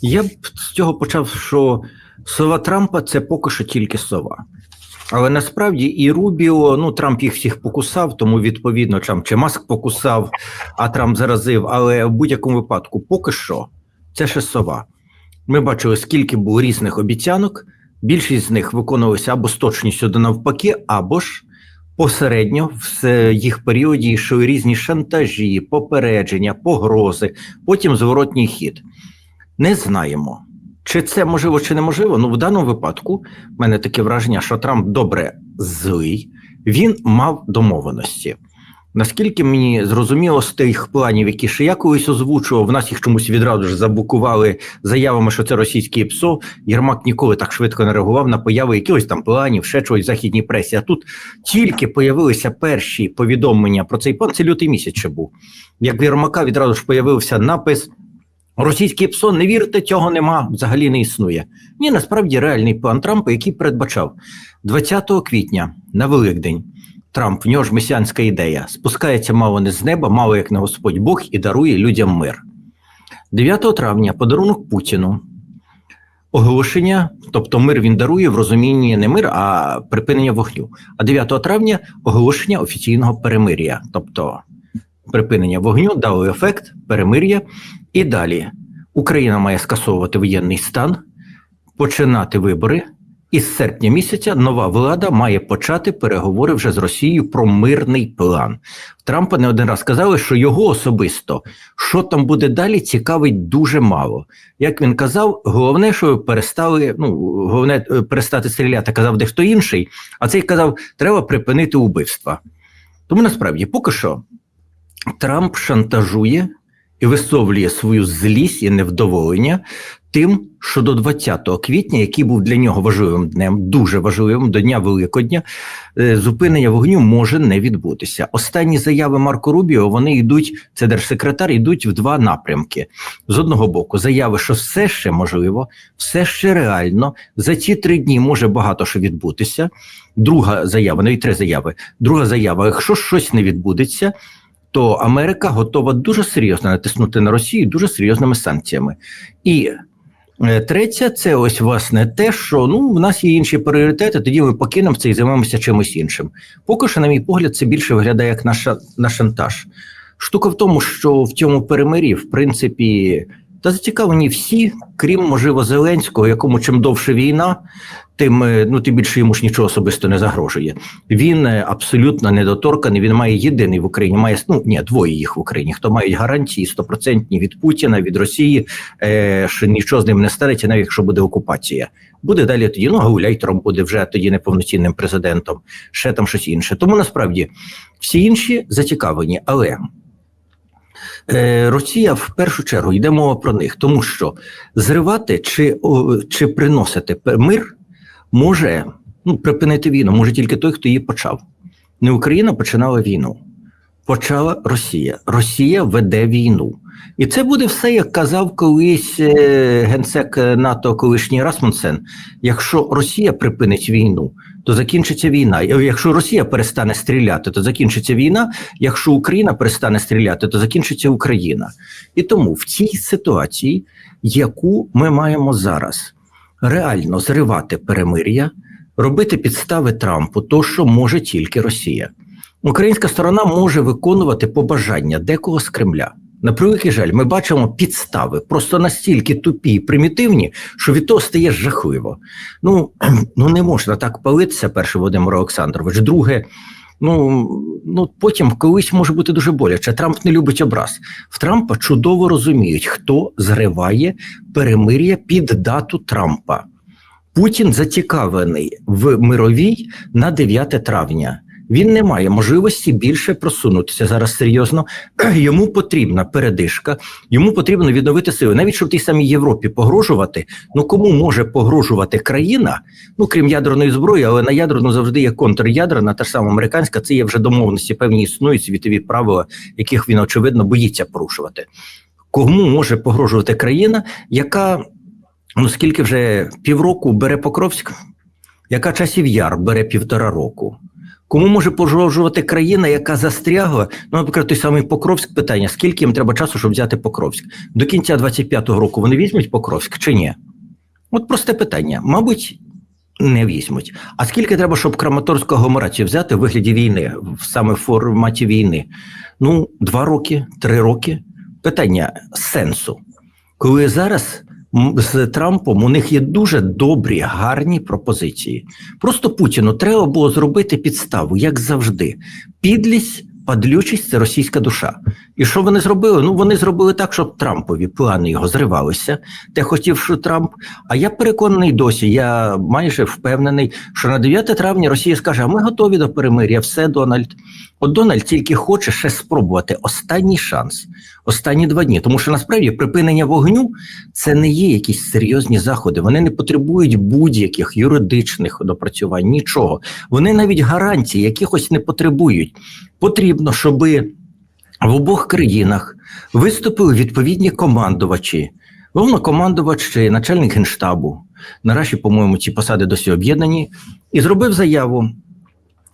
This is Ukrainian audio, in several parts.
Я б з цього почав, що сова Трампа це поки що тільки сова. Але насправді і Рубіо, ну Трамп їх всіх покусав, тому відповідно там чи Маск покусав, а Трамп заразив. Але в будь-якому випадку, поки що, це ще сова. Ми бачили, скільки було різних обіцянок. Більшість з них виконувалися або з точністю до навпаки, або ж посередньо в їх періоді йшли різні шантажі, попередження, погрози, потім зворотній хід. Не знаємо. Чи це можливо, чи неможливо? Ну, в даному випадку в мене таке враження, що Трамп добре злий, він мав домовленості. Наскільки мені зрозуміло з тих планів, які ще я колись озвучував, в нас їх чомусь відразу ж забукували заявами, що це російське ПСО. Єрмак ніколи так швидко не реагував на появи якихось там планів, ще чогось в західній пресі. А тут тільки появилися перші повідомлення про цей план. Це лютий місяць ще був. Як в Єрмака відразу ж появився напис. Російський ПСО, не вірте, цього нема, взагалі не існує. Ні, насправді реальний план Трампа, який передбачав 20 квітня на Великдень. Трамп, в нього ж месіанська ідея, спускається мало не з неба, мало як на Господь Бог, і дарує людям мир. 9 травня подарунок Путіну. Оголошення, тобто мир він дарує в розумінні не мир, а припинення вогню. А 9 травня оголошення офіційного перемир'я, тобто припинення вогню дало ефект перемир'я. І далі Україна має скасовувати воєнний стан, починати вибори. І з серпня місяця нова влада має почати переговори вже з Росією про мирний план. Трампа не один раз сказали, що його особисто що там буде далі, цікавить дуже мало. Як він казав, головне, що перестали ну головне перестати стріляти, казав дехто інший. А цей казав, треба припинити убивства. Тому насправді, поки що, Трамп шантажує і висловлює свою злість і невдоволення тим, що до 20 квітня, який був для нього важливим днем, дуже важливим до Дня Великодня, зупинення вогню може не відбутися. Останні заяви Марко Рубіо вони йдуть, це держсекретар, йдуть в два напрямки. З одного боку, заяви, що все ще можливо, все ще реально. За ці три дні може багато що відбутися. Друга заява, навіть три заяви. Друга заява: якщо щось не відбудеться то Америка готова дуже серйозно натиснути на Росію дуже серйозними санкціями. І е, третє, це ось власне те, що ну в нас є інші пріоритети. Тоді ми покинемо це і займемося чимось іншим. Поки що, на мій погляд, це більше виглядає як наша на шантаж. Штука в тому, що в цьому перемирі, в принципі, та зацікавлені всі, крім можливо Зеленського, якому чим довше війна, тим ну тим більше йому ж нічого особисто не загрожує. Він абсолютно недоторканий. Він має єдиний в Україні. Має ну ні, двоє їх в Україні. Хто мають гарантії стопроцентні від Путіна, від Росії, е, що нічого з ним не станеться, навіть якщо буде окупація. Буде далі тоді. Ну гауляй Трамп буде вже тоді неповноцінним президентом. Ще там щось інше. Тому насправді всі інші зацікавлені, але. Росія в першу чергу йде мова про них, тому що зривати чи чи приносити мир може ну, припинити війну, може тільки той, хто її почав. Не Україна починала війну, почала Росія. Росія веде війну. І це буде все, як казав колись генсек НАТО, колишній Расмунсен. Якщо Росія припинить війну, то закінчиться війна. Якщо Росія перестане стріляти, то закінчиться війна. Якщо Україна перестане стріляти, то закінчиться Україна. І тому в цій ситуації, яку ми маємо зараз, реально зривати перемир'я, робити підстави Трампу, то що може тільки Росія. Українська сторона може виконувати побажання декого з Кремля. На превеликий жаль, ми бачимо підстави просто настільки тупі і примітивні, що від того стає жахливо. Ну ну не можна так палитися, перше Володимир Олександрович. Друге, ну ну потім колись може бути дуже боляче. Трамп не любить образ. В Трампа чудово розуміють, хто зриває перемир'я під дату Трампа. Путін зацікавлений в мировій на 9 травня. Він не має можливості більше просунутися зараз серйозно. Йому потрібна передишка, йому потрібно відновити сили. Навіть щоб тій самій Європі погрожувати. Ну кому може погрожувати країна? Ну крім ядерної зброї, але на ядерну завжди є контрядерна, та ж сама американська. Це є вже домовленості, певні існують світові правила, яких він очевидно боїться порушувати. Кому може погрожувати країна, яка ну скільки вже півроку бере Покровськ? яка часів яр бере півтора року. Кому може погрожувати країна, яка застрягла? Ну, наприклад, той самий Покровськ питання: скільки їм треба часу, щоб взяти Покровськ? До кінця 25-го року вони візьмуть Покровськ чи ні? От просте питання. Мабуть, не візьмуть. А скільки треба, щоб Краматорську агломерацію взяти в вигляді війни, саме в форматі війни? Ну, два роки, три роки. Питання сенсу. Коли зараз з Трампом у них є дуже добрі, гарні пропозиції. Просто Путіну треба було зробити підставу, як завжди. Підлість, падлючість це російська душа. І що вони зробили? Ну вони зробили так, щоб Трампові плани його зривалися. Те хотів, що Трамп. А я переконаний досі. Я майже впевнений, що на 9 травня Росія скаже: а ми готові до перемир'я, все, Дональд. От Дональд тільки хоче ще спробувати останній шанс, останні два дні. Тому що насправді припинення вогню це не є якісь серйозні заходи. Вони не потребують будь-яких юридичних допрацювань, нічого. Вони навіть гарантій якихось не потребують. Потрібно, щоби в обох країнах виступили відповідні командувачі, головнокомандувач начальник генштабу. Наразі, по-моєму, ці посади досі об'єднані, і зробив заяву,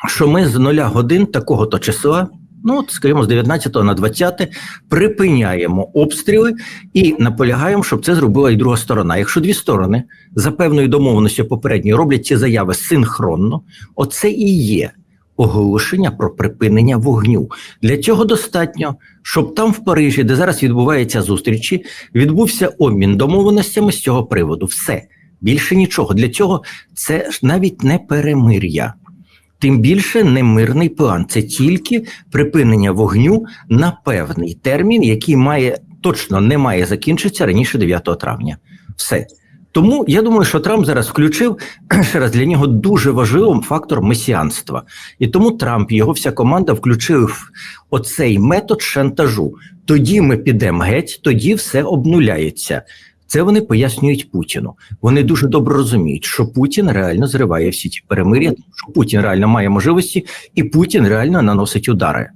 що ми з нуля годин такого-то числа, ну скажімо, з 19 на 20 припиняємо обстріли і наполягаємо, щоб це зробила і друга сторона. Якщо дві сторони за певною домовленістю попередньої роблять ці заяви синхронно, оце і є оголошення про припинення вогню. Для цього достатньо, щоб там в Парижі, де зараз відбуваються зустрічі, відбувся обмін домовленостями з цього приводу. Все більше нічого. Для цього це ж навіть не перемир'я. Тим більше не мирний план, це тільки припинення вогню на певний термін, який має точно не має закінчитися раніше 9 травня. Все. Тому я думаю, що Трамп зараз включив ще раз для нього дуже важливим фактор месіанства. І тому Трамп і його вся команда включили в оцей метод шантажу. Тоді ми підемо геть, тоді все обнуляється. Це вони пояснюють Путіну. Вони дуже добре розуміють, що Путін реально зриває всі ці перемир'я, що Путін реально має можливості, і Путін реально наносить удари.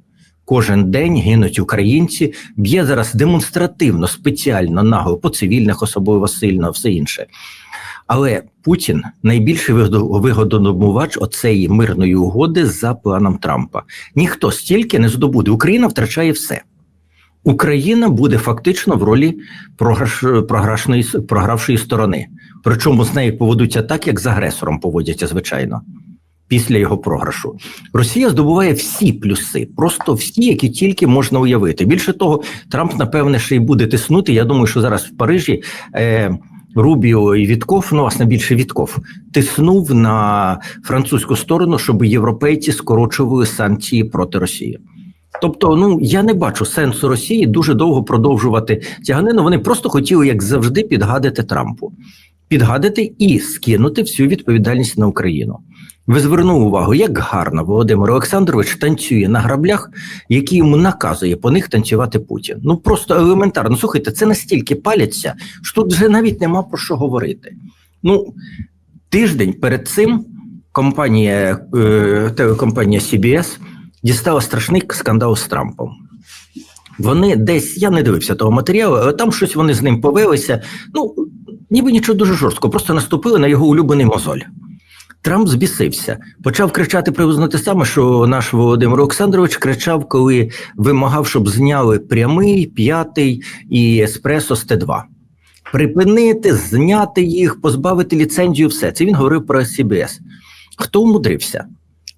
Кожен день гинуть українці, б'є зараз демонстративно, спеціально нагло по цивільних, особливо сильно, все інше. Але Путін найбільший вигодонобувач оцеї мирної угоди за планом Трампа. Ніхто стільки не здобуде. Україна втрачає все. Україна буде фактично в ролі програш, програвшої сторони. Причому з нею поведуться так, як з агресором поводяться, звичайно, після його програшу. Росія здобуває всі плюси, просто всі, які тільки можна уявити. Більше того, Трамп, напевне, ще й буде тиснути. Я думаю, що зараз в Парижі. Е, Рубіо і Вітков, ну власне більше Вітков, тиснув на французьку сторону, щоб європейці скорочували санкції проти Росії. Тобто, ну я не бачу сенсу Росії дуже довго продовжувати тяганину. Вони просто хотіли, як завжди, підгадити Трампу, підгадити і скинути всю відповідальність на Україну. Ви звернули увагу, як гарно Володимир Олександрович танцює на граблях, які йому наказує по них танцювати Путін. Ну просто елементарно. Слухайте, це настільки паляться, що тут вже навіть нема про що говорити. Ну, тиждень перед цим компанія е, телекомпанія CBS дістала страшний скандал з Трампом. Вони десь, я не дивився того матеріалу, але там щось вони з ним повелися. Ну, ніби нічого дуже жорсткого, просто наступили на його улюблений мозоль. Трамп збісився, почав кричати приблизно те саме, що наш Володимир Олександрович кричав, коли вимагав, щоб зняли прямий, п'ятий і еспресо з Т2. Припинити, зняти їх, позбавити ліцензію, все. Це він говорив про CBS. Хто умудрився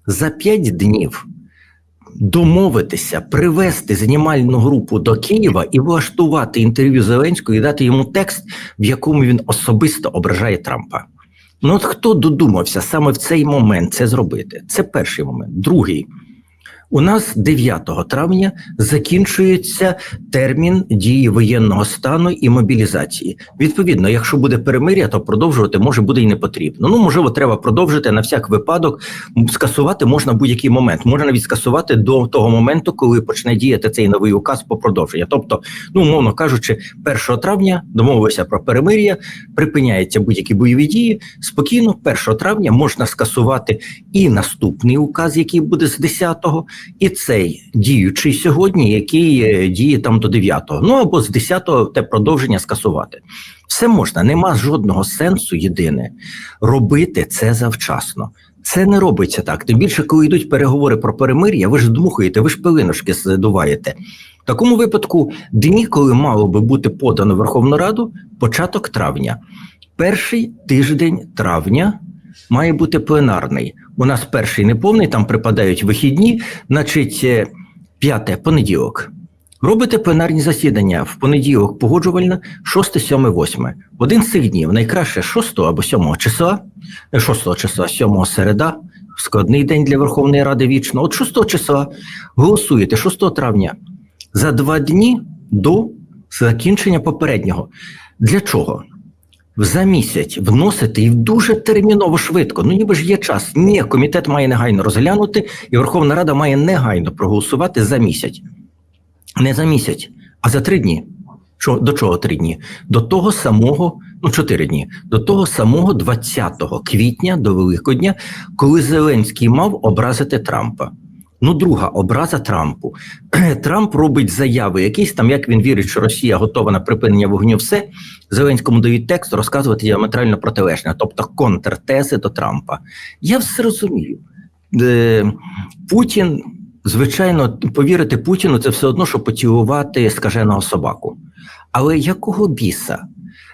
за п'ять днів домовитися, привести знімальну групу до Києва і влаштувати інтерв'ю Зеленського і дати йому текст, в якому він особисто ображає Трампа? Ну от хто додумався саме в цей момент це зробити? Це перший момент. Другий. У нас 9 травня закінчується термін дії воєнного стану і мобілізації. Відповідно, якщо буде перемир'я, то продовжувати може буде і не потрібно. Ну можливо, треба продовжити на всяк випадок. Скасувати можна будь-який момент. Можна навіть скасувати до того моменту, коли почне діяти цей новий указ по продовження. Тобто, ну умовно кажучи, 1 травня домовилися про перемир'я, припиняються будь-які бойові дії. Спокійно, 1 травня можна скасувати і наступний указ, який буде з 10-го, і цей діючий сьогодні, який е, діє там до 9-го, ну або з 10-го те продовження скасувати. Все можна, нема жодного сенсу єдине робити це завчасно. Це не робиться так. Тим більше, коли йдуть переговори про перемир'я, ви ж дмухаєте, ви ж пилиношки здуваєте. В такому випадку дні, коли мало би бути подано Верховну Раду, початок травня. Перший тиждень травня має бути пленарний. У нас перший неповний, там припадають вихідні, значить, е, п'яте понеділок. Робите пленарні засідання в понеділок погоджувальна, 6, 7, 8. Один з цих днів, найкраще 6 або 7 числа, е, 6 числа, 7 середа, складний день для Верховної Ради вічно. От 6 числа голосуєте 6 травня за два дні до закінчення попереднього. Для чого? За місяць вносити і дуже терміново швидко. Ну ніби ж є час. Ні, комітет має негайно розглянути, і Верховна Рада має негайно проголосувати за місяць. Не за місяць, а за три дні. Що, до чого три дні? До того самого, ну чотири дні, до того самого 20 квітня до Великодня, коли Зеленський мав образити Трампа. Ну, друга образа Трампу. Трамп робить заяви, якісь там, як він вірить, що Росія готова на припинення вогню, все Зеленському дають текст розказувати діаметрально протилежне, тобто контртези до Трампа. Я все розумію. Е, Путін, звичайно, повірити Путіну це все одно, що поцілувати скаженого собаку. Але якого біса?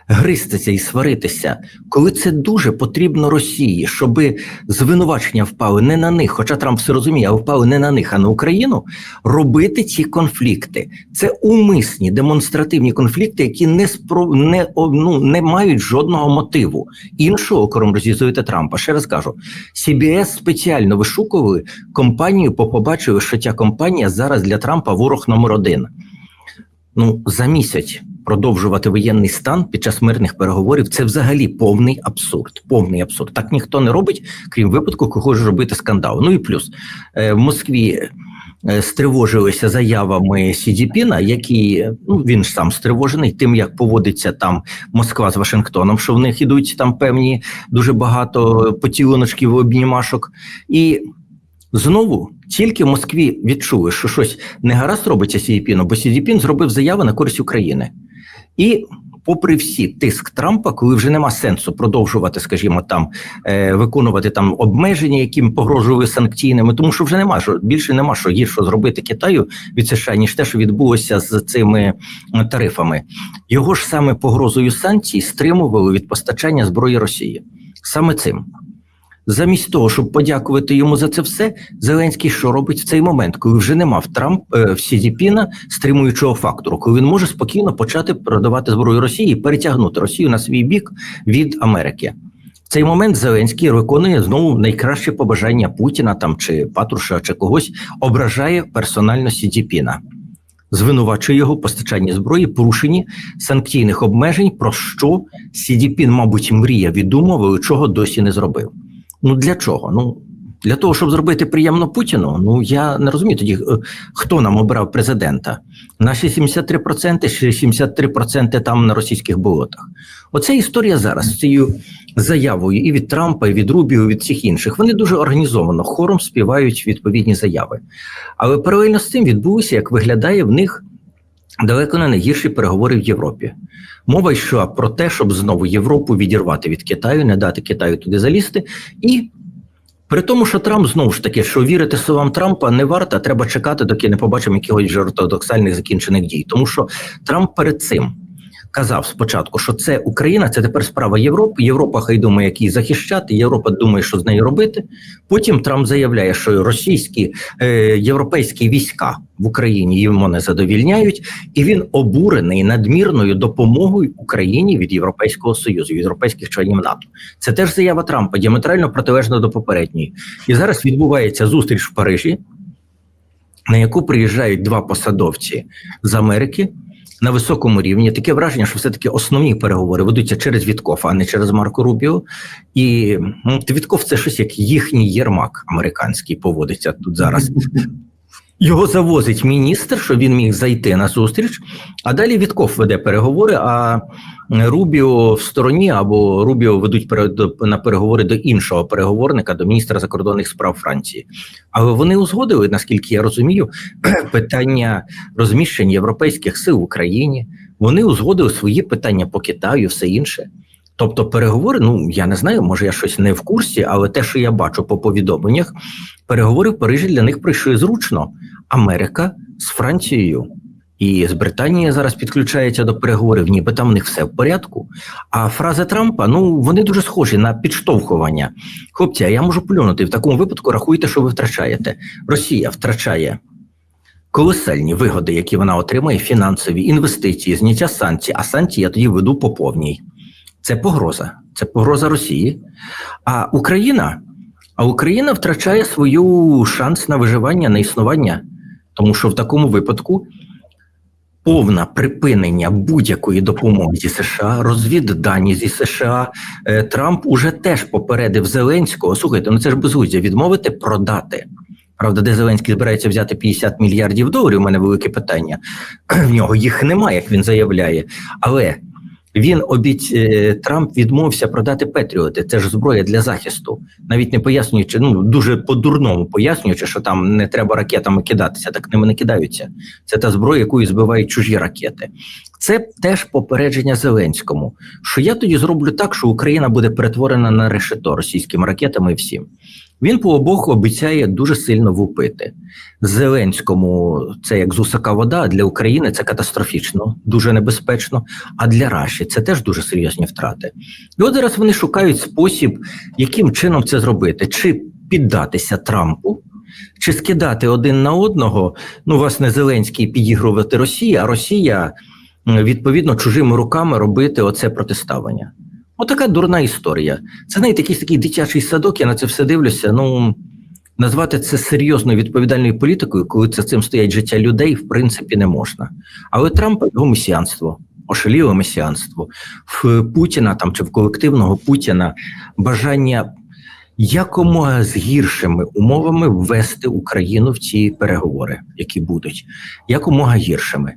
Гристися і сваритися, коли це дуже потрібно Росії, щоб звинувачення впали не на них, хоча Трамп все розуміє, а впали не на них, а на Україну. Робити ці конфлікти. Це умисні демонстративні конфлікти, які не спро... не, ну, не мають жодного мотиву іншого, окрім розізуєте Трампа. Ще раз кажу, CBS спеціально вишукували компанію, побачили, що ця компанія зараз для Трампа ворог номер один. Ну за місяць продовжувати воєнний стан під час мирних переговорів це взагалі повний абсурд. Повний абсурд. Так ніхто не робить, крім випадку, коли хоче робити скандал. Ну і плюс е, в Москві. е, Стривожилися заявами Сідіпіна, які ну він ж сам стривожений тим, як поводиться там Москва з Вашингтоном, що в них ідуть там певні дуже багато поцілуночків, обнімашок, і знову тільки в Москві відчули, що щось не гаразд робиться Сідіпіном, бо Сідіпін зробив заяви на користь України. І попри всі тиск Трампа, коли вже нема сенсу продовжувати, скажімо, там е, виконувати там обмеження, яким погрожували санкційними, тому що вже нема що більше нема що гірше зробити Китаю від США, ніж те, що відбулося з цими е, тарифами. Його ж саме погрозою санкцій стримували від постачання зброї Росії. Саме цим. Замість того, щоб подякувати йому за це все, Зеленський що робить в цей момент, коли вже нема в Трамп е, в Сізіпіна стримуючого фактору, коли він може спокійно почати продавати зброю Росії і перетягнути Росію на свій бік від Америки. В цей момент Зеленський виконує знову найкраще побажання Путіна там чи Патруша, чи когось ображає персонально Сізіпіна. Звинувачує його в постачанні зброї, порушенні санкційних обмежень, про що Сідіпін, мабуть, мріяв і думав, але чого досі не зробив. Ну для чого? Ну для того, щоб зробити приємно Путіну. Ну я не розумію тоді, е, хто нам обрав президента. Наші 73%, ще 73% там на російських болотах. Оце історія зараз з цією заявою і від Трампа, і від Рубіо, і від всіх інших. Вони дуже організовано хором співають відповідні заяви. Але паралельно з цим відбулося, як виглядає в них. Далеко не найгірші переговори в Європі. Мова йшла про те, щоб знову Європу відірвати від Китаю, не дати Китаю туди залізти. І при тому, що Трамп знову ж таки, що вірити словам Трампа не варто, треба чекати, доки не побачимо якихось ортодоксальних закінчених дій. Тому що Трамп перед цим казав спочатку, що це Україна, це тепер справа Європи. Європа хай думає, як її захищати. Європа думає, що з нею робити. Потім Трамп заявляє, що російські е, європейські війська в Україні йому не задовільняють, і він обурений надмірною допомогою Україні від Європейського союзу, від європейських членів НАТО. Це теж заява Трампа, діаметрально протилежна до попередньої. І зараз відбувається зустріч в Парижі, на яку приїжджають два посадовці з Америки на високому рівні. Таке враження, що все-таки основні переговори ведуться через Вітков, а не через Марко Рубіо. І ну, Вітков це щось як їхній єрмак американський поводиться тут зараз. Його завозить міністр, щоб він міг зайти на зустріч, а далі Вітков веде переговори. А Рубіо в стороні або Рубіо ведуть на переговори до іншого переговорника, до міністра закордонних справ Франції. Але вони узгодили, наскільки я розумію, питання розміщення європейських сил в Україні. Вони узгодили свої питання по Китаю, все інше. Тобто, переговори, ну я не знаю, може я щось не в курсі, але те, що я бачу по повідомленнях, переговори в Парижі для них пройшли зручно. Америка з Францією і з Британією зараз підключається до переговорів, ніби там в них все в порядку. А фрази Трампа ну вони дуже схожі на підштовхування. Хлопці, а я можу плюнути в такому випадку. Рахуйте, що ви втрачаєте. Росія втрачає. Колосальні вигоди, які вона отримає, фінансові інвестиції, зняття санкцій, а санкції я тоді веду по повній. Це погроза, це погроза Росії. А Україна, а Україна втрачає свою шанс на виживання, на існування, тому що в такому випадку повне припинення будь-якої допомоги зі США, розвіддані зі США. Е, Трамп уже теж попередив Зеленського. Слухайте, ну це ж безглуздя відмовити продати. Правда, де Зеленський збирається взяти 50 мільярдів доларів? У мене велике питання. В нього їх немає, як він заявляє. Але він обіць е, Трамп відмовився продати Петріоти. Це ж зброя для захисту, навіть не пояснюючи, ну дуже по-дурному пояснюючи, що там не треба ракетами кидатися, так ними не кидаються. Це та зброя, якою збивають чужі ракети. Це теж попередження Зеленському. Що я тоді зроблю так, що Україна буде перетворена на решето російськими ракетами і всім. Він по обох обіцяє дуже сильно вупити. Зеленському це як з усака вода, а для України це катастрофічно, дуже небезпечно. А для Раші це теж дуже серйозні втрати. І от зараз вони шукають спосіб, яким чином це зробити, чи піддатися Трампу. Чи скидати один на одного, ну, власне, Зеленський підігрувати Росії, а Росія відповідно чужими руками робити оце протиставлення. Отака дурна історія. Це знаєте, якийсь такий дитячий садок, я на це все дивлюся. Ну назвати це серйозною відповідальною політикою, коли за цим стоять життя людей, в принципі, не можна. Але Трамп його месіанство, ошаліле месіанство в Путіна там чи в колективного Путіна бажання якомога з гіршими умовами ввести Україну в ці переговори, які будуть, якомога гіршими,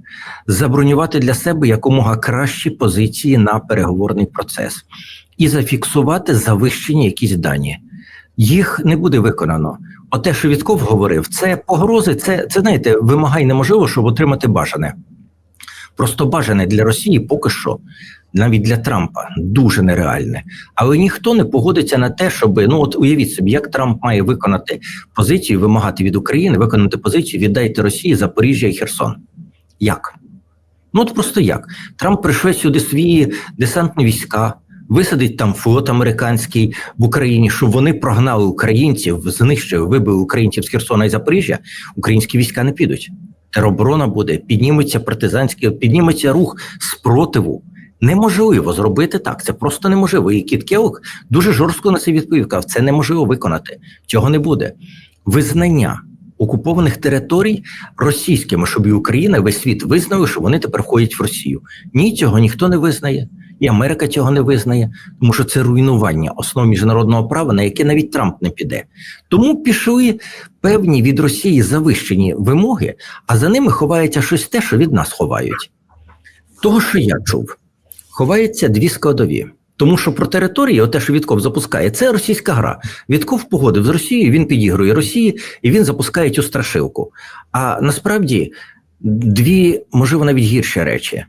забронювати для себе якомога кращі позиції на переговорний процес і зафіксувати завищені якісь дані. Їх не буде виконано. Оте, що Вітков говорив, це погрози, це це знаєте, вимагай неможливо, щоб отримати бажане. Просто бажане для Росії поки що навіть для Трампа дуже нереальне. Але ніхто не погодиться на те, щоб ну от уявіть собі, як Трамп має виконати позицію, вимагати від України, виконати позицію, віддайте Росії Запоріжжя і Херсон. Як? Ну от просто як Трамп прийшов сюди свої десантні війська. Висадить там флот американський в Україні, щоб вони прогнали українців, знищили, вибили українців з Херсона і Запоріжжя. Українські війська не підуть. Тероборона буде, підніметься партизанський, підніметься рух спротиву. Неможливо зробити так. Це просто неможливо. І Кіт Келлог дуже жорстко на це відповів. Казав, це неможливо виконати. Цього не буде. Визнання окупованих територій російськими, щоб і Україна весь світ визнали, що вони тепер входять в Росію. Ні, цього ніхто не визнає, і Америка цього не визнає, тому що це руйнування основ міжнародного права, на яке навіть Трамп не піде. Тому пішли певні від Росії завищені вимоги, а за ними ховається щось те, що від нас ховають. Того, що я чув ховається дві складові. Тому що про території, те, що Вітков запускає, це російська гра. Вітков погодив з Росією, він підігрує Росії і він запускає цю страшилку. А насправді дві, можливо, навіть гірші речі.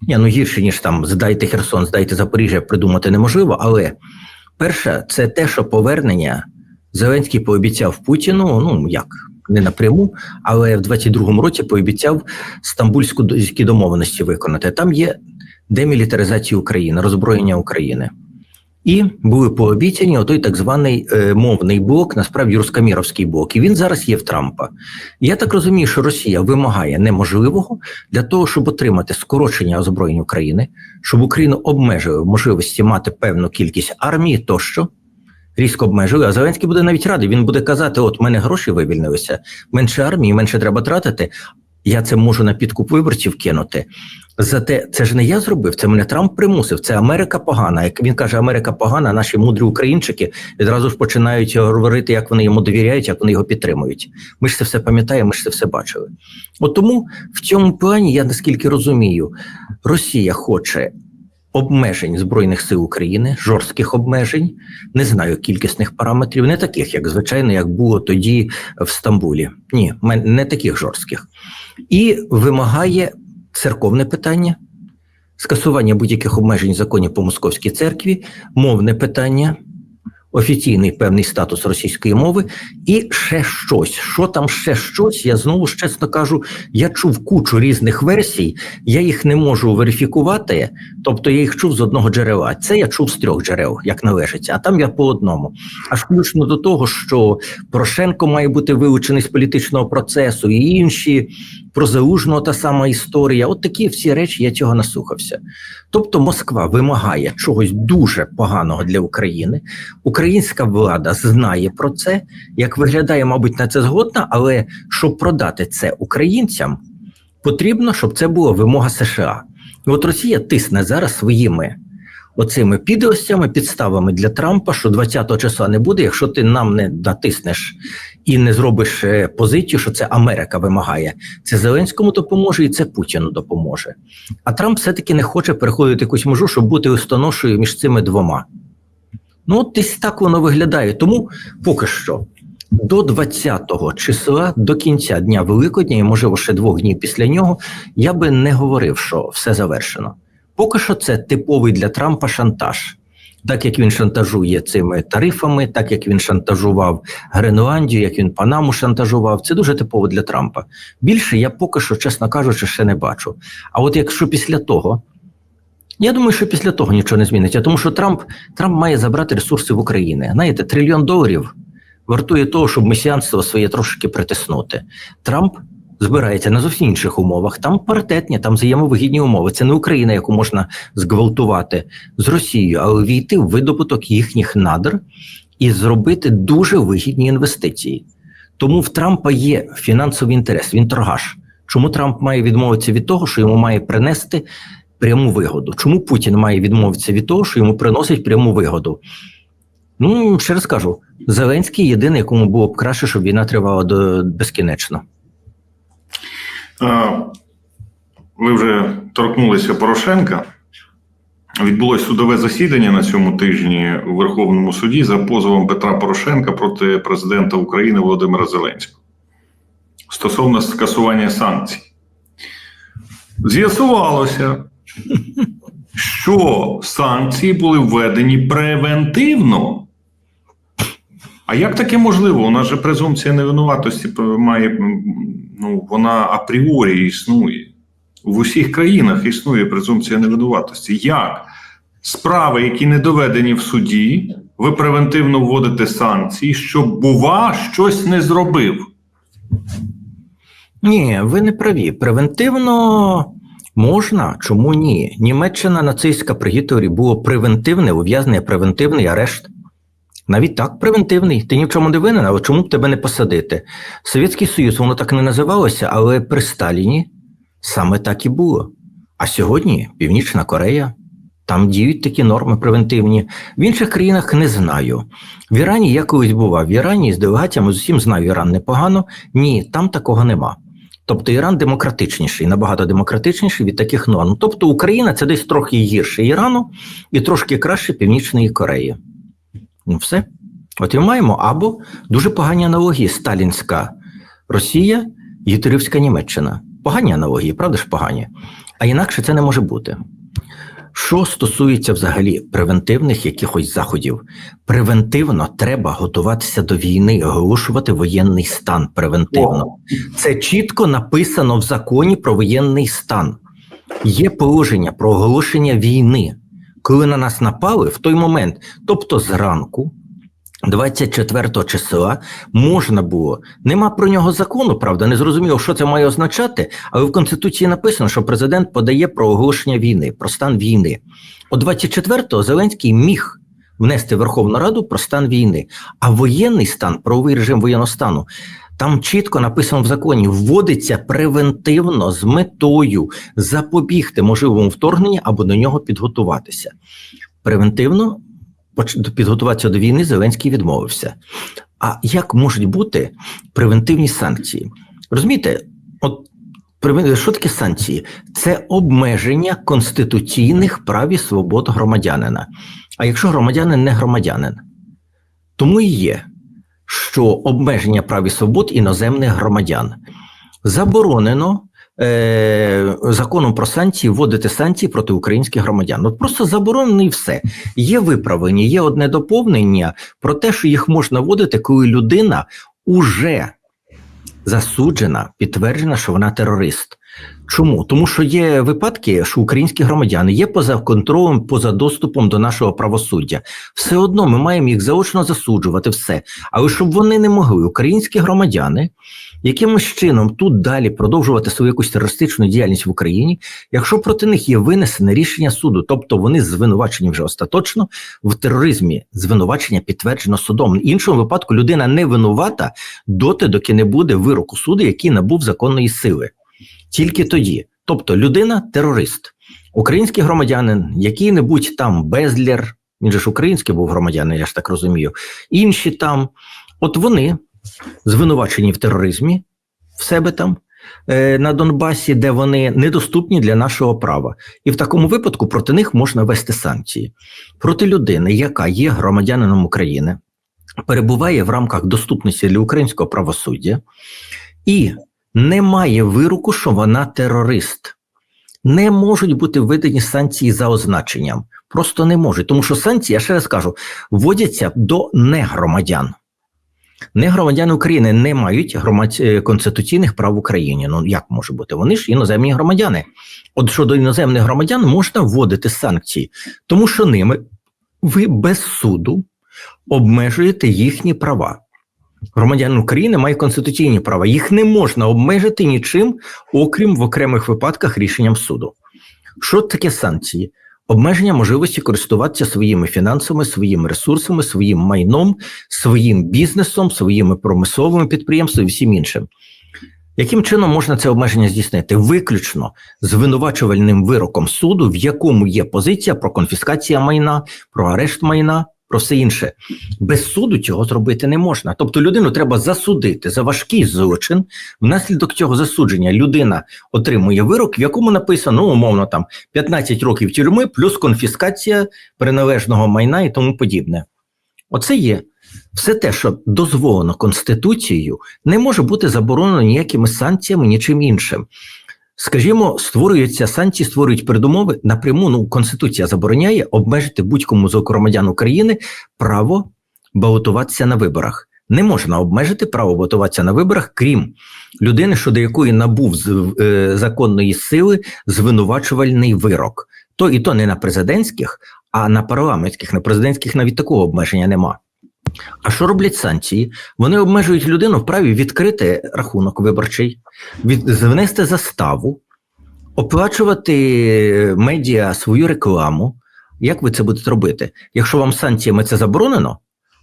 Ні, ну гірше, ніж там здайте Херсон, здайте Запоріжжя, придумати неможливо. Але перше, це те, що повернення Зеленський пообіцяв Путіну, ну як не напряму, але в 22-му році пообіцяв стамбульську домовленості виконати. Там є демілітаризації України, роззброєння України. І були пообіцяні отой так званий е, мовний блок, насправді рускаміровський блок. І він зараз є в Трампа. Я так розумію, що Росія вимагає неможливого для того, щоб отримати скорочення озброєнь України, щоб Україну обмежили можливості мати певну кількість армії тощо. Різко обмежили, а Зеленський буде навіть радий. Він буде казати: от мене гроші вивільнилися, менше армії, менше треба тратити. Я це можу на підкуп виборців кинути. Зате це ж не я зробив, це мене Трамп примусив. Це Америка погана. Як він каже, Америка погана, наші мудрі українчики відразу ж починають говорити, як вони йому довіряють, як вони його підтримують. Ми ж це все пам'ятаємо, ми ж це все бачили. От тому в цьому плані я наскільки розумію, Росія хоче обмежень збройних сил України, жорстких обмежень, не знаю кількісних параметрів, не таких, як звичайно, як було тоді в Стамбулі. Ні, не таких жорстких, і вимагає церковне питання, скасування будь-яких обмежень законів по московській церкві, мовне питання, офіційний певний статус російської мови і ще щось. Що там ще щось? Я знову ж чесно кажу, я чув кучу різних версій, я їх не можу верифікувати, тобто я їх чув з одного джерела. Це я чув з трьох джерел, як належить, а там я по одному. Аж включно до того, що Порошенко має бути вилучений з політичного процесу, і інші про залужного та сама історія. От такі всі речі я цього наслухався. Тобто Москва вимагає чогось дуже поганого для України. Українська влада знає про це, як виглядає, мабуть, на це згодна, але щоб продати це українцям, потрібно, щоб це була вимога США. І от Росія тисне зараз своїми оцими підлостями, підставами для Трампа, що 20-го числа не буде, якщо ти нам не натиснеш і не зробиш е, позицію, що це Америка вимагає. Це Зеленському допоможе і це Путіну допоможе. А Трамп все-таки не хоче переходити якусь межу, щоб бути листоношою між цими двома. Ну, от десь так воно виглядає. Тому поки що до 20-го числа, до кінця дня Великодня, і можливо ще двох днів після нього, я би не говорив, що все завершено. Поки що це типовий для Трампа шантаж. Так як він шантажує цими тарифами, так як він шантажував Гренландію, як він Панаму шантажував, це дуже типово для Трампа. Більше я поки що, чесно кажучи, ще не бачу. А от якщо після того, я думаю, що після того нічого не зміниться, тому що Трамп, Трамп має забрати ресурси в Україні. Знаєте, трильйон доларів вартує того, щоб месіанство своє трошки притиснути. Трамп збирається на зовсім інших умовах. Там паритетні, там взаємовигідні умови. Це не Україна, яку можна зґвалтувати з Росією, але війти в видобуток їхніх надр і зробити дуже вигідні інвестиції. Тому в Трампа є фінансовий інтерес, він торгаш. Чому Трамп має відмовитися від того, що йому має принести пряму вигоду? Чому Путін має відмовитися від того, що йому приносить пряму вигоду? Ну, ще раз кажу, Зеленський єдиний, якому було б краще, щоб війна тривала до безкінечно. Ви вже торкнулися Порошенка. Відбулось судове засідання на цьому тижні у Верховному суді за позовом Петра Порошенка проти президента України Володимира Зеленського стосовно скасування санкцій. З'ясувалося, що санкції були введені превентивно. А як таке можливо? У нас же презумпція невинуватості має ну, вона апріорі існує. В усіх країнах існує презумпція невинуватості. Як справи, які не доведені в суді, ви превентивно вводите санкції, щоб, бува, щось не зробив? Ні, ви не праві. Превентивно можна, чому ні? Німеччина нацистська при Гітлері було превентивне ув'язнення, превентивний арешт. Навіть так, превентивний. Ти ні в чому не винен, але чому б тебе не посадити? Совєтський Союз, воно так не називалося, але при Сталіні саме так і було. А сьогодні Північна Корея, там діють такі норми превентивні. В інших країнах не знаю. В Ірані я колись бував. В Ірані з делегаціями з усім знаю Іран непогано. Ні, там такого нема. Тобто Іран демократичніший, набагато демократичніший від таких норм. Тобто Україна це десь трохи гірше Ірану і трошки краще Північної Кореї. Ну, все. От і маємо або дуже погані аналогії: Сталінська Росія, Гітлерівська Німеччина. Погані аналогії, правда ж погані? А інакше це не може бути. Що стосується взагалі превентивних якихось заходів, превентивно треба готуватися до війни, оголошувати воєнний стан превентивно. Це чітко написано в законі про воєнний стан. Є положення про оголошення війни. Коли на нас напали в той момент, тобто зранку, 24 числа, можна було. Нема про нього закону, правда, не зрозуміло, що це має означати, але в Конституції написано, що президент подає про оголошення війни, про стан війни. О 24-го Зеленський міг внести в Верховну Раду про стан війни, а воєнний стан, правовий режим воєнного стану, Там чітко написано в законі: вводиться превентивно з метою запобігти можливому вторгненню або до нього підготуватися. Превентивно підготуватися до війни Зеленський відмовився. А як можуть бути превентивні санкції? Розумієте, от що таке санкції? Це обмеження конституційних прав і свобод громадянина. А якщо громадянин не громадянин, тому і є, що обмеження прав і свобод іноземних громадян заборонено е, законом про санкції вводити санкції проти українських громадян. От просто заборонено і все. Є виправлення, є одне доповнення про те, що їх можна вводити, коли людина уже засуджена, підтверджена, що вона терорист. Чому? Тому що є випадки, що українські громадяни є поза контролем, поза доступом до нашого правосуддя. Все одно ми маємо їх заочно засуджувати, все. Але щоб вони не могли, українські громадяни, якимось чином тут далі продовжувати свою якусь терористичну діяльність в Україні, якщо проти них є винесене рішення суду, тобто вони звинувачені вже остаточно в тероризмі, звинувачення підтверджено судом. В іншому випадку людина не винувата доти, доки не буде вироку суду, який набув законної сили. Тільки тоді. Тобто людина терорист, український громадянин, який-небудь там Безлер, він же ж український був громадянин, я ж так розумію, інші там, от вони звинувачені в тероризмі в себе там. е, На Донбасі, де вони недоступні для нашого права, і в такому випадку проти них можна вести санкції проти людини, яка є громадянином України, перебуває в рамках доступності для українського правосуддя, і немає вироку, що вона терорист. Не можуть бути введені санкції за означенням. Просто не можуть. Тому що санкції, я ще раз кажу, вводяться до негромадян. Негромадяни України не мають громад... е, конституційних прав в Україні. Ну як може бути? Вони ж іноземні громадяни. От щодо іноземних громадян можна вводити санкції, тому що ними ви без суду обмежуєте їхні права. Громадянин України має конституційні права. Їх не можна обмежити нічим, окрім в окремих випадках рішенням суду. Що таке санкції? Обмеження можливості користуватися своїми фінансами, своїми ресурсами, своїм майном, своїм бізнесом, своїми промисловими підприємствами і всім іншим. Яким чином можна це обмеження здійснити? Виключно звинувачувальним вироком суду, в якому є позиція про конфіскація майна, про арешт майна, про все інше. Без суду цього зробити не можна. Тобто людину треба засудити за важкий злочин. Внаслідок цього засудження людина отримує вирок, в якому написано, ну, умовно, там 15 років тюрми плюс конфіскація приналежного майна і тому подібне. Оце є. Все те, що дозволено Конституцією, не може бути заборонено ніякими санкціями, нічим іншим. Скажімо, створюються санкції, створюють передумови напряму. Ну, Конституція забороняє обмежити будь-кому з громадян України право балотуватися на виборах. Не можна обмежити право балотуватися на виборах, крім людини, щодо якої набув з е, законної сили звинувачувальний вирок. То і то не на президентських, а на парламентських. На президентських навіть такого обмеження нема. А що роблять санкції? Вони обмежують людину в праві відкрити рахунок виборчий, від, внести заставу, оплачувати медіа свою рекламу. Як ви це будете робити? Якщо вам санкціями це заборонено,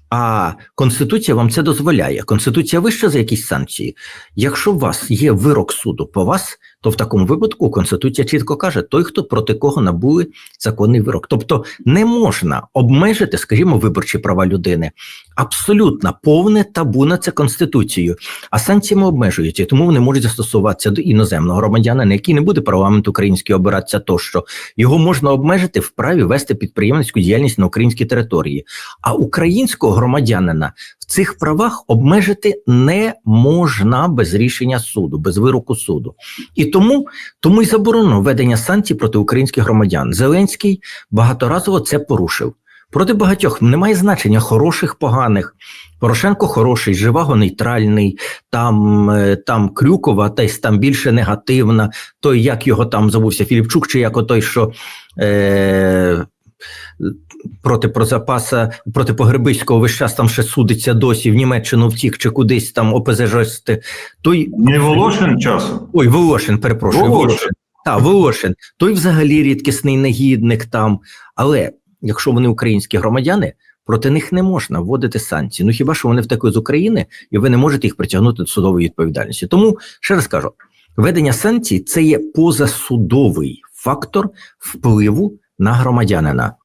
а Конституція вам це дозволяє. Конституція вища за якісь санкції. Якщо у вас є вирок суду по вас, то в такому випадку Конституція чітко каже, той, хто проти кого набули законний вирок. Тобто не можна обмежити, скажімо, виборчі права людини. Абсолютно повне табу на це Конституцією. А санкціями обмежують, і тому вони можуть застосуватися до іноземного громадянина, який не буде парламент український обиратися тощо. Його можна обмежити в праві вести підприємницьку діяльність на українській території. А українського громадянина в цих правах обмежити не можна без рішення суду, без вироку суду. І тому, тому й заборонено введення санкцій проти українських громадян. Зеленський багаторазово це порушив. Проти багатьох немає значення хороших, поганих. Порошенко хороший, живаго нейтральний, там е, там Крюкова, та й там більше негативна. Той, як його там забувся Філіпчук, чи як отой, що е, проти Прозапаса, проти Погребиського весь час там ще судиться досі в Німеччину втік чи кудись там ОПЗЖ. Той Не Волошин часом? Ой, Волошин, перепрошую. Волошин. Волошин. Так, Волошин. Той взагалі рідкісний негідник там. Але якщо вони українські громадяни, проти них не можна вводити санкції. Ну хіба що вони втекли з України, і ви не можете їх притягнути до судової відповідальності? Тому ще раз кажу: введення санкцій це є позасудовий фактор впливу на громадянина.